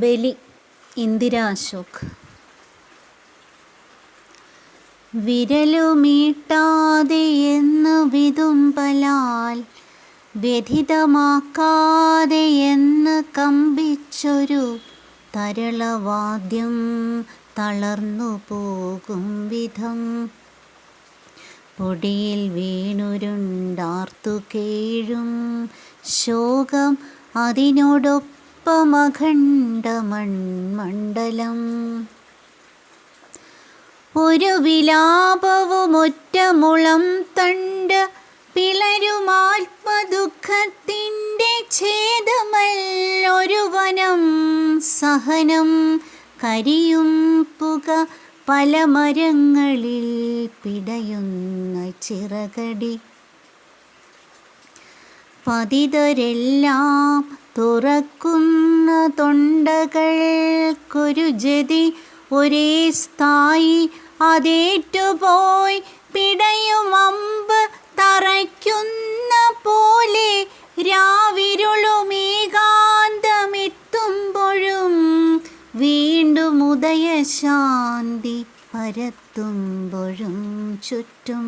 ബലി ഇന്ദിര അശോക്. വിരലുമീട്ടാതെ എന്ന് വിതുമ്പലാൽ വ്യഥിതമാക്കാതെ എന്ന് കമ്പിച്ചൊരു തരളവാദ്യം തളർന്നു പോകും വിധം. പൊടിയിൽ വീണുരുണ്ടാർത്തു കേഴും ശോകം അതിനോടൊപ്പമഖണ്ഡ മൺമണ്ഡലം ഒരു വിലാപവുമൊറ്റ മുളം തണ്ട് പിളരുമാത്മദുഃഖത്തിന്റെ ഛേദമല്ലൊരു വനം സഹനം കരിയും പുക പല മരങ്ങളിൽ പിടയുന്ന ചിറകടി. പതിതരെല്ലാം തുറക്കുന്ന തൊണ്ടകൾക്കൊരു ജതി ഒരേ സ്ഥായി അതേറ്റുപോയി പിടയും അമ്പ് തറയ്ക്കുന്ന പോലെ രാവിരുളുമേകാന്തമെത്തുമ്പോഴും വീണ്ടും ഉദയശാന്തി പരത്തുമ്പോഴും ചുറ്റും.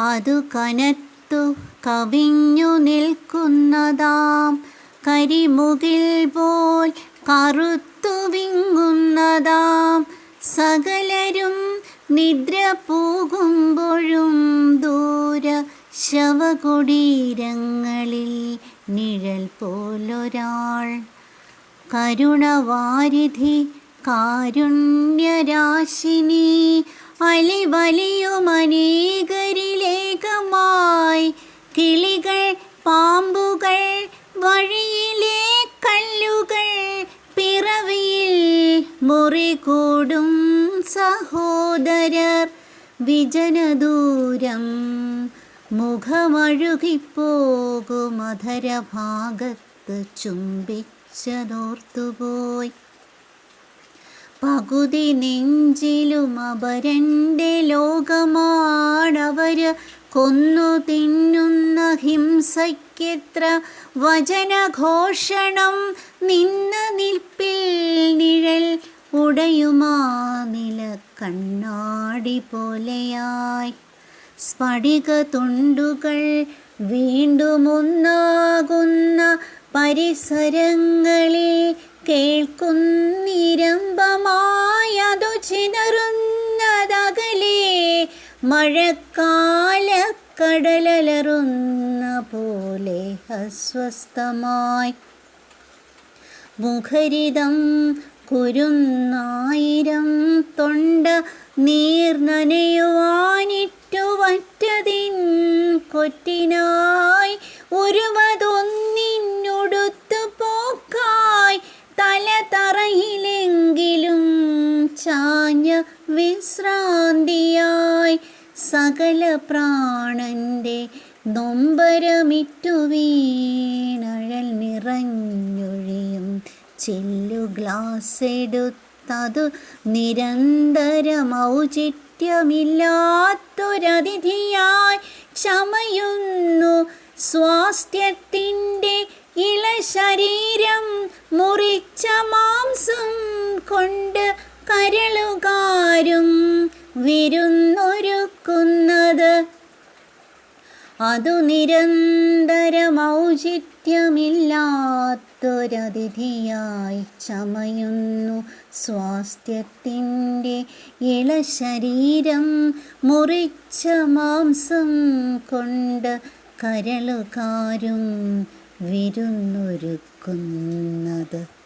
അതു കനത്തു കവിഞ്ഞു നിൽക്കുന്നതാം. കരിമുകിൽ പോൽ കറുത്തു വിങ്ങുന്നതാം. സകലരും നിദ്ര പോകുമ്പോഴും ദൂര ശവകുടീരങ്ങളിൽ നിഴൽ പോലൊരാൾ. കരുണവാരിധി കാരുണ്യരാശിനി അലിവലിയുമനേകരിലേകമായി കിളികൾ പാമ്പുകൾ വഴിയിലെ കല്ലുകൾ പിറവിയിൽ മുറി കൂടും സഹോദരർ. വിജനദൂരം മുഖമഴുകിപ്പോകുമധരഭാഗത്ത് ചുംബിച്ചതോർത്തുപോയി. പകുതി നെഞ്ചിലും അപരന്റെ ലോകമാണവര് കൊന്നു തിന്നുന്ന ഹിംസയ്ക്കെത്ര വചനഘോഷണം നിന്ന നിൽപ്പിൽ നിഴൽ ഉടയുമാ നില കണ്ണാടി പോലെയായി. സ്ഫടിക തുണ്ടുകൾ വീണ്ടുമൊന്നാകുന്ന പരിസരങ്ങളിൽ കേൾക്കുന്നിരമ്പമായതു ചിതറുന്നതകലെ മഴക്കാലക്കടലലറുന്ന പോലെ അസ്വസ്ഥമായി. മുഖരിതം കുരുന്നായിരം തൊണ്ട നീർ നനയുവാനിട്ടു വറ്റതിൻ കൊറ്റിനായി ഒരുവതൊന്നിനൊടുത്തു പോക്കായി. തല തറയിലെങ്കിലും ചാഞ്ഞ വിശ്രാന്തിയായി സകല പ്രാണന്റെ നൊമ്പരമിറ്റു വീണഴൽ നിറഞ്ഞൊഴിയും. ചെല്ലു ഗ്ലാസ് എടുത്തതു നിരന്തരമൗചിത്യമില്ലാത്തൊരതിഥിയായി ചമയുന്നു. സ്വാസ്ഥ്യത്തിന്റെ ഇള ശരീരം മുറിച്ച മാംസം കൊണ്ട് കരളുകാരും വിരുന്നൊരുക്കുന്നത് അതു നിരന്തരമൗചിത്യമില്ലാത്തൊരതിഥിയായി ചമയുന്നു സ്വാസ്ഥ്യത്തിന്റെ ഇളശരീരം മുറിച്ച മാംസം കൊണ്ട് കരളുകാരും വിരുന്നൊരുക്കുന്നത്.